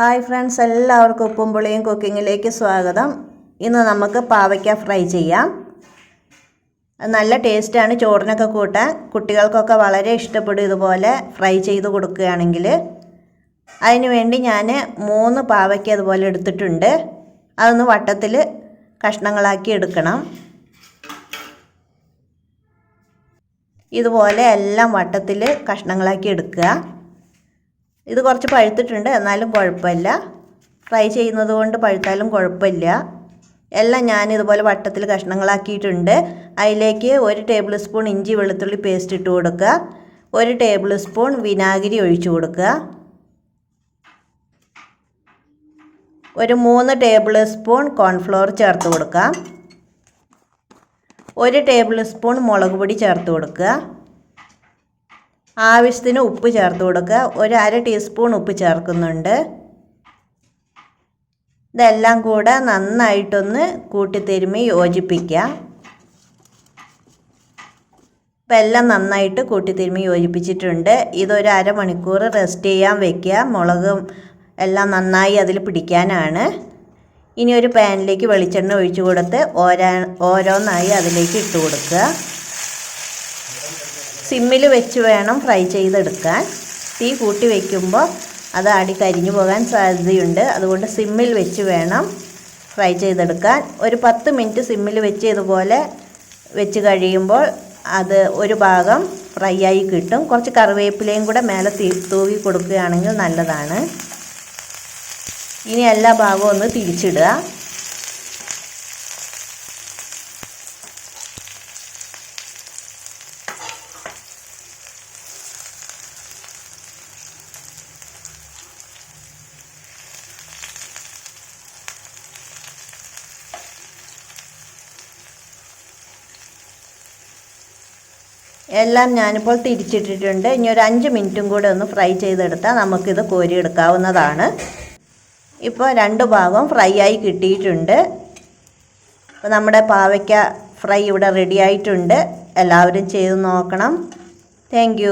Hi friends എല്ലാവർക്കും ഉപ്പും പുളിയും കുക്കിങ്ങിലേക്ക് സ്വാഗതം. ഇന്ന് നമുക്ക് പാവയ്ക്ക ഫ്രൈ ചെയ്യാം. നല്ല ടേസ്റ്റാണ് ചോറിനൊക്കെ കൂട്ടാൻ. കുട്ടികൾക്കൊക്കെ വളരെ ഇഷ്ടപ്പെടും ഇതുപോലെ ഫ്രൈ ചെയ്ത് കൊടുക്കുകയാണെങ്കിൽ. അതിന് വേണ്ടി ഞാൻ മൂന്ന് പാവയ്ക്ക ഇതുപോലെ എടുത്തിട്ടുണ്ട്. അതൊന്ന് വട്ടത്തിൽ കഷ്ണങ്ങളാക്കി എടുക്കണം. ഇതുപോലെ എല്ലാം വട്ടത്തിൽ കഷ്ണങ്ങളാക്കി എടുക്കുക. ഇത് കുറച്ച് പഴുത്തിട്ടുണ്ട് എന്നാലും കുഴപ്പമില്ല. ഫ്രൈ ചെയ്യുന്നത് കൊണ്ട് പഴുത്താലും കുഴപ്പമില്ല. എല്ലാം ഞാൻ ഇതുപോലെ വട്ടത്തിൽ കഷ്ണങ്ങളാക്കിയിട്ടുണ്ട്. അതിലേക്ക് ഒരു ടേബിൾ സ്പൂൺ ഇഞ്ചി വെളുത്തുള്ളി പേസ്റ്റ് ഇട്ട് കൊടുക്കുക. ഒരു ടേബിൾ സ്പൂൺ വിനാഗിരി ഒഴിച്ചു കൊടുക്കുക. ഒരു മൂന്ന് ടേബിൾ സ്പൂൺ കോൺഫ്ലോർ ചേർത്ത് കൊടുക്കാം. ഒരു ടേബിൾ സ്പൂൺ മുളക് പൊടി ചേർത്ത് കൊടുക്കുക. ആവശ്യത്തിന് ഉപ്പ് ചേർത്ത് കൊടുക്കുക. ഒരു അര ടീസ്പൂൺ ഉപ്പ് ചേർക്കുന്നുണ്ട്. ഇതെല്ലാം കൂടെ നന്നായിട്ടൊന്ന് കൂട്ടിത്തിരുമി യോജിപ്പിക്കുക. ഇപ്പം എല്ലാം നന്നായിട്ട് കൂട്ടിത്തിരുമി യോജിപ്പിച്ചിട്ടുണ്ട്. ഇതൊരു അരമണിക്കൂർ റെസ്റ്റ് ചെയ്യാൻ വെക്കുക. മുളകും എല്ലാം നന്നായി അതിൽ പിടിക്കാനാണ്. ഇനി ഒരു പാനിലേക്ക് വെളിച്ചെണ്ണ ഒഴിച്ചു കൊടുത്ത് ഓരോ ഓരോന്നായി അതിലേക്ക് ഇട്ട് കൊടുക്കുക. സിമ്മിൽ വെച്ച് വേണം ഫ്രൈ ചെയ്തെടുക്കാൻ. തീ കൂട്ടി വയ്ക്കുമ്പോൾ അത് അടി കരിഞ്ഞു പോകാൻ സാധ്യതയുണ്ട്. അതുകൊണ്ട് സിമ്മിൽ വെച്ച് വേണം ഫ്രൈ ചെയ്തെടുക്കാൻ. ഒരു പത്ത് മിനിറ്റ് സിമ്മിൽ വെച്ച് ഇതുപോലെ വെച്ച് കഴിയുമ്പോൾ അത് ഒരു ഭാഗം ഫ്രൈ ആയി കിട്ടും. കുറച്ച് കറിവേപ്പിലയും കൂടെ മേലെ തൂവി കൊടുക്കുകയാണെങ്കിൽ നല്ലതാണ്. ഇനി എല്ലാ ഭാഗവും ഒന്ന് തിരിച്ചിടുക. എല്ലാം ഞാനിപ്പോൾ തിരിച്ചിട്ടിട്ടുണ്ട്. ഇനി ഒരു അഞ്ച് മിനിറ്റും കൂടെ ഒന്ന് ഫ്രൈ ചെയ്തെടുത്താൽ നമുക്കിത് കോരിയെടുക്കാവുന്നതാണ്. ഇപ്പോൾ രണ്ട് ഭാഗം ഫ്രൈ ആയി കിട്ടിയിട്ടുണ്ട്. അപ്പോൾ നമ്മുടെ പാവയ്ക്ക ഫ്രൈ ഇവിടെ റെഡി ആയിട്ടുണ്ട്. എല്ലാവരും ചെയ്ത് നോക്കണം. താങ്ക്